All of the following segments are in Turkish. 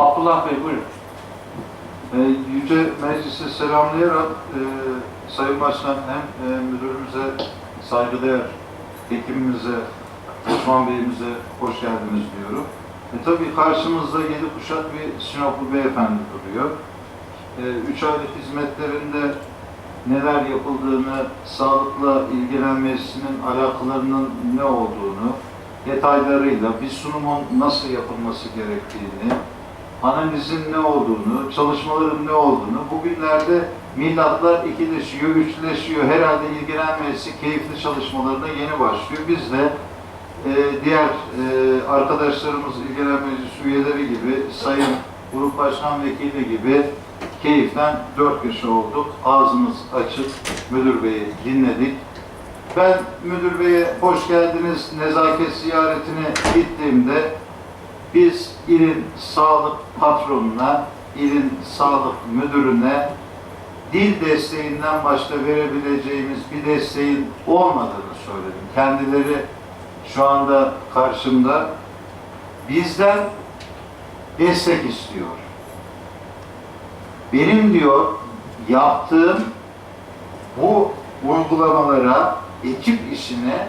Abdullah Bey buyurun. E, Yüce Meclisi selamlayarak e, Sayın Başkan hem e, müdürümüze saygıdeğer hekimimize, Osman Bey'imize hoş geldiniz diyorum. E, tabii karşımızda yedi kuşak bir Sinoplu beyefendi duruyor. E, üç aylık hizmetlerinde neler yapıldığını, sağlıkla ilgilenmesinin alakalarının ne olduğunu, detaylarıyla bir sunumun nasıl yapılması gerektiğini, analizin ne olduğunu, çalışmaların ne olduğunu, bugünlerde millatlar ikileşiyor, üçleşiyor. Herhalde ilgilenmesi keyifli çalışmalarına yeni başlıyor. Biz de e, diğer e, arkadaşlarımız, ilgilenen meclis üyeleri gibi, Sayın Grup Başkan Vekili gibi keyiften dört kişi olduk. Ağzımız açık, müdür beyi dinledik. Ben müdür beye hoş geldiniz nezaket ziyaretine gittiğimde biz ilin sağlık patronuna, ilin sağlık müdürüne dil desteğinden başka verebileceğimiz bir desteğin olmadığını söyledim. Kendileri şu anda karşımda bizden destek istiyor. Benim diyor yaptığım bu uygulamalara, ekip işine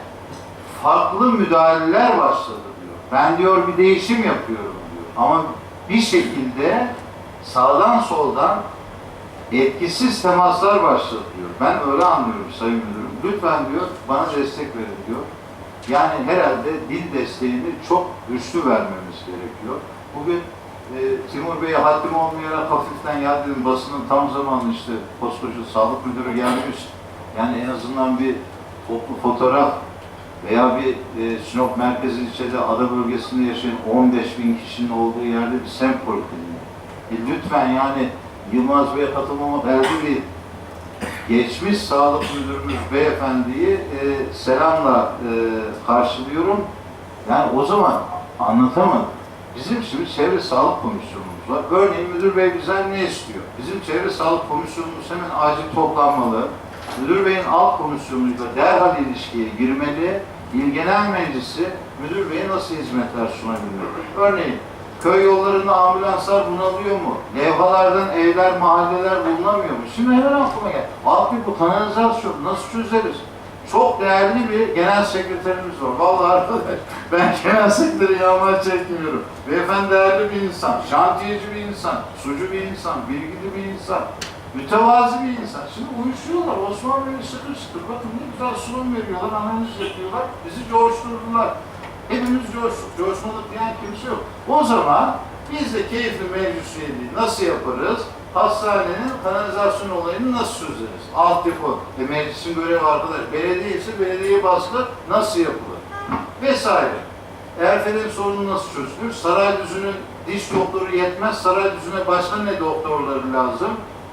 farklı müdahaleler başladı. Ben diyor bir değişim yapıyorum diyor. Ama bir şekilde sağdan soldan etkisiz temaslar başladı diyor. Ben öyle anlıyorum Sayın Müdürüm. Lütfen diyor bana destek verin diyor. Yani herhalde dil desteğini çok güçlü vermemiz gerekiyor. Bugün e, Timur Bey'e haddim olmayarak hafiften ya basının tam zamanı işte koskoca sağlık müdürü gelmiş. Yani en azından bir toplu fotoğraf veya bir e, Sinop merkezi ilçede ada bölgesinde yaşayan 15 bin kişinin olduğu yerde bir semt polikliniği. E, lütfen yani Yılmaz Bey'e katılmamak elde değil. Geçmiş sağlık müdürümüz beyefendiyi e, selamla e, karşılıyorum. Yani o zaman anlatamadım. Bizim şimdi çevre sağlık komisyonumuz var. Örneğin müdür bey bizden ne istiyor? Bizim çevre sağlık komisyonumuz hemen acil toplanmalı. Müdür beyin alt komisyonuyla derhal ilişkiye girmeli. İl Genel Meclisi müdür beye nasıl hizmetler sunabilmeli? Örneğin köy yollarında ambulanslar bulunabiliyor mu? Levhalardan evler, mahalleler bulunamıyor mu? Şimdi hemen aklıma gel. Abi bu kanalizasyon nasıl çözeriz? Çok değerli bir genel sekreterimiz var. Vallahi arkadaş ben genel sekreteri yağmaya çekmiyorum. Beyefendi değerli bir insan, şantiyeci bir insan, sucu bir insan, bilgili bir insan, mütevazi bir insan. Şimdi uyuşuyorlar. Osman Bey'i sıkır sıkır. Bakın ne güzel sunum veriyorlar, analiz yapıyorlar. Bizi coşturdular. Hepimiz coştuk. Coşmadık diyen kimse yok. O zaman biz de keyifli meclis nasıl yaparız? Hastanenin kanalizasyon olayını nasıl çözeriz? Altyapı. E meclisin görevi arkadaş. Belediye ise belediye baskı nasıl yapılır? Vesaire. Erfel'in sorunu nasıl çözülür? Sarayüzü'nün diş doktoru yetmez. Sarayüzü'ne başka ne doktorları lazım?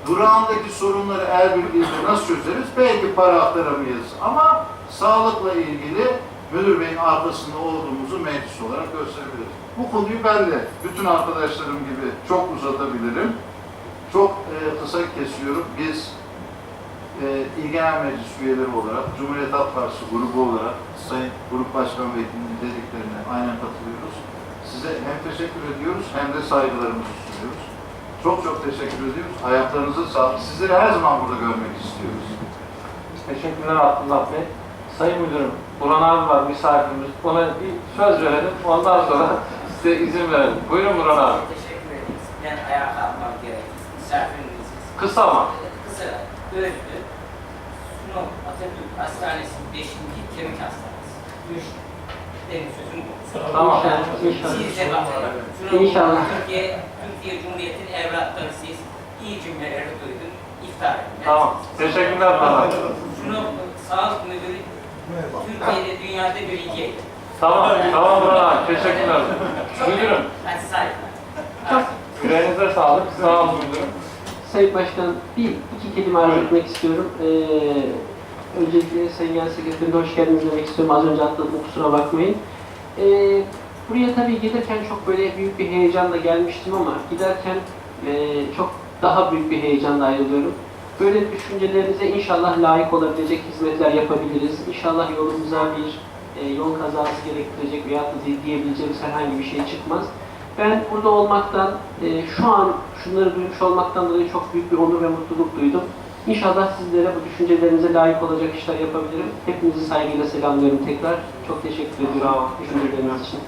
Durağındaki sorunları el birliğiyle nasıl çözeriz? Belki para aktaramayız ama sağlıkla ilgili müdür beyin arkasında olduğumuzu meclis olarak gösterebiliriz. Bu konuyu ben de bütün arkadaşlarım gibi çok uzatabilirim. Çok e, kısa kesiyorum. Biz e, İl Meclis üyeleri olarak, Cumhuriyet Halk Partisi grubu olarak Sayın Grup Başkan Vekilinin dediklerine aynen katılıyoruz. Size hem teşekkür ediyoruz hem de saygılarımızı sunuyoruz. Çok çok teşekkür ediyoruz. Ayaklarınıza sağlık. Sizleri her zaman burada görmek istiyoruz. Teşekkürler Abdullah Bey. Sayın Müdürüm, Burhan abi var misafirimiz. Ona bir söz verelim. Ondan sonra size izin verelim. Buyurun Burhan abi. Teşekkür ederiz. Ben ayağa kalkmam gerekir. Misafiriniziz. Kısa ama. Kısa, Özlü, Sunum Atatürk Hastanesi 5. Kemik Hastanesi. Üç. Tamam. Siz de bakın. İnşallah. Türkiye, Türkiye Cumhuriyeti'nin evlatları siz. iyi cümleleri duydum. İftar edin. Tamam. Teşekkürler Burhan abi. Sunum Sağlık Müdürü Türkiye'de dünyada birinci. Tamam. Tamam Burhan. Teşekkürler. Müdürüm, saygılar. Çok yüreğinize sağlık. Sağ olun müdürüm. Sayın Başkan, bir iki kelime arz etmek istiyorum. Ee, öncelikle Sayın Genel Sekreterime hoş geldiniz demek istiyorum. Az önce atladım, kusura bakmayın. Ee, buraya tabii gelirken çok böyle büyük bir heyecanla gelmiştim ama giderken e, çok daha büyük bir heyecanla ayrılıyorum. Böyle düşüncelerinize inşallah layık olabilecek hizmetler yapabiliriz. İnşallah yolumuza bir e, yol kazası gerektirecek veya diyebileceğimiz herhangi bir şey çıkmaz. Ben burada olmaktan, e, şu an şunları duymuş olmaktan dolayı çok büyük bir onur ve mutluluk duydum. İnşallah sizlere bu düşüncelerinize layık olacak işler yapabilirim. Hepinizi saygıyla selamlıyorum tekrar. Çok teşekkür ediyorum düşünceleriniz için.